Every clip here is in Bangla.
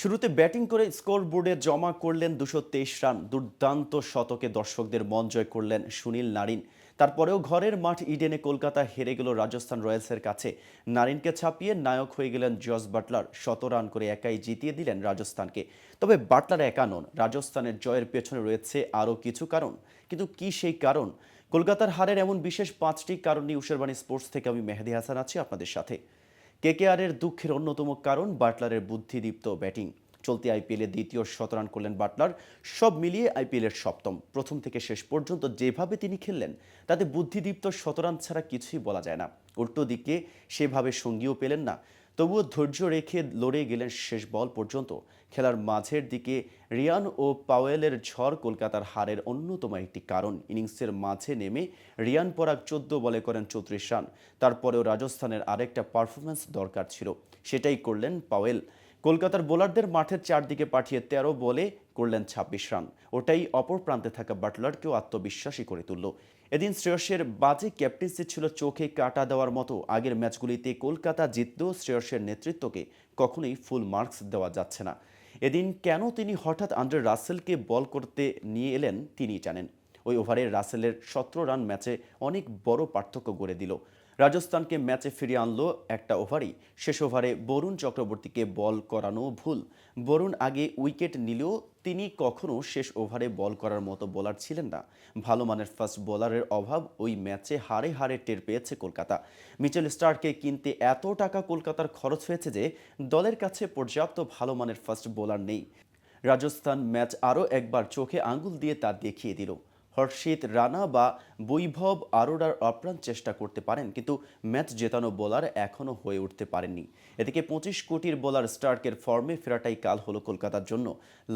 শুরুতে ব্যাটিং করে স্কোর বোর্ডে জমা করলেন দুশো রান। দুর্দান্ত শতকে দর্শকদের মন জয় করলেন সুনীল নারিন। তারপরেও ঘরের মাঠ ইডেনে কলকাতা হেরে গেল রাজস্থান রয়্যালসের কাছে। নারিনকে ছাপিয়ে নায়ক হয়ে গেলেন জস বাটলার। শত রান করে একাই জিতিয়ে দিলেন রাজস্থানকে। তবে বাটলার একা নন, রাজস্থানের জয়ের পেছনে রয়েছে আরও কিছু কারণ। কিন্তু কি সেই কারণ? কলকাতার হারের এমন বিশেষ পাঁচটি কারণ নিয়ে উষারবাণী স্পোর্টস থেকে আমি মেহেদি হাসান আছি আপনাদের সাথে। কেকেআরের দুঃখের অন্যতম কারণ বাটলারের বুদ্ধিদীপ্ত ব্যাটিং। চলতি আইপিএলে দ্বিতীয় শতরান করলেন বাটলার, সব মিলিয়ে আইপিএলের সপ্তম। প্রথম থেকে শেষ পর্যন্ত যেভাবে তিনি খেললেন, তাতে বুদ্ধিদীপ্ত শতরান ছাড়া কিছুই বলা যায় না। উল্টো দিকে সেভাবে সঙ্গীও পেলেন না। তবুও ধৈর্য রেখে লড়ে গেলেন শেষ বল পর্যন্ত। খেলার মাঝের দিকে রিয়ান ও পাওয়েলের ঝড় কলকাতার হারের অন্যতম একটি কারণ। ইনিংসের মাঝে নেমে রিয়ান পরাগ চোদ্দ বলে করেন চৌত্রিশ রান। তারপরেও রাজস্থানের আরেকটা পারফরমেন্স দরকার ছিল। সেটাই করলেন পাওয়েল। কলকাতার বোলারদের মাঠের চারদিকে পাঠিয়ে তেরো বলে করলেন ছাব্বিশ রান। ওটাই অপর প্রান্তে থাকা বাটলারকেও আত্মবিশ্বাসী করে তুলল। এদিন শ্রেয়সের বাজে ক্যাপ্টেন্সি ছিল চোখে কাটা দেওয়ার মতো। আগের ম্যাচগুলিতে কলকাতা জিতলেও শ্রেয়সের নেতৃত্বকে কখনোই ফুল মার্কস দেওয়া যাচ্ছে না। এদিন কেন তিনি হঠাৎ আন্ড্রে রাসেলকে বল করতে নিয়ে এলেন তিনি জানেন। ওই ওভারে রাসেলের সতেরো রান ম্যাচে অনেক বড় পার্থক্য গড়ে দিল। রাজস্থানকে ম্যাচে ফিরিয়ে আনলো একটা ওভারই। শেষ ওভারে বরুণ চক্রবর্তীকে বল করানো ভুল। বরুণ আগে উইকেট নিলেও তিনি কখনো শেষ ওভারে বল করার মতো বোলার ছিলেন না। ভালো মানের ফার্স্ট বোলারের অভাব ওই ম্যাচে হারে হারে টের পেয়েছে কলকাতা। মিচেল স্টারকে কিনতে এত টাকা কলকাতার খরচ হয়েছে যে দলের কাছে পর্যাপ্ত ভালো মানের ফার্স্ট বোলার নেই। রাজস্থান ম্যাচ আরও একবার চোখে আঙ্গুল দিয়ে তা দেখিয়ে দিল। হর্ষিত রানা বা বৈভব আরোরার অপ্রাণ চেষ্টা করতে পারেন, কিন্তু ম্যাচ জেতানো বোলার এখনও হয়ে উঠতে পারেননি। এদিকে পঁচিশ কোটির বোলার স্টার্কের ফর্মে ফেরাটাই কাল হলো কলকাতার জন্য।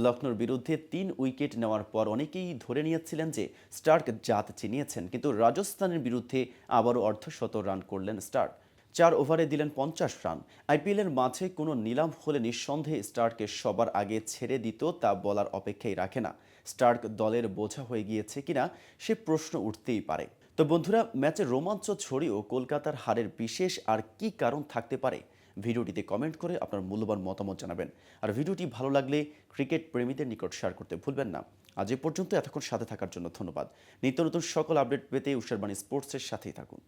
লখনৌর বিরুদ্ধে তিন উইকেট নেওয়ার পর অনেকেই ধরে নিয়েছিলেন যে স্টার্ক জাত চিনিয়েছেন কিন্তু রাজস্থানের বিরুদ্ধে আবারও অর্ধশত রান করলেন স্টার্ক। চার ওভারে দিলেন পঞ্চাশ রান। আইপিএলের মাঝে কোনো নিলাম হলে নিঃসন্দেহে স্টার্ককে সবার আগে ছেড়ে দিত তা বলার অপেক্ষাই রাখে না। স্টার্ক দলের বোঝা হয়ে গিয়েছে কিনা সে প্রশ্ন উঠতেই পারে। তো বন্ধুরা ম্যাচের রোমাঞ্চ ছড়িয়েও কলকাতার হারের বিশেষ আর কি কারণ থাকতে পারে? ভিডিওটিতে কমেন্ট করে আপনার মূল্যবান মতামত জানাবেন। আর ভিডিওটি ভালো লাগলে ক্রিকেট প্রেমীদের নিকট শেয়ার করতে ভুলবেন না। আজ এ পর্যন্ত এতক্ষণ সাথে থাকার জন্য ধন্যবাদ। নিত্য নতুন সকল আপডেট পেতে উষারবাণী স্পোর্টসের সাথেই থাকুন।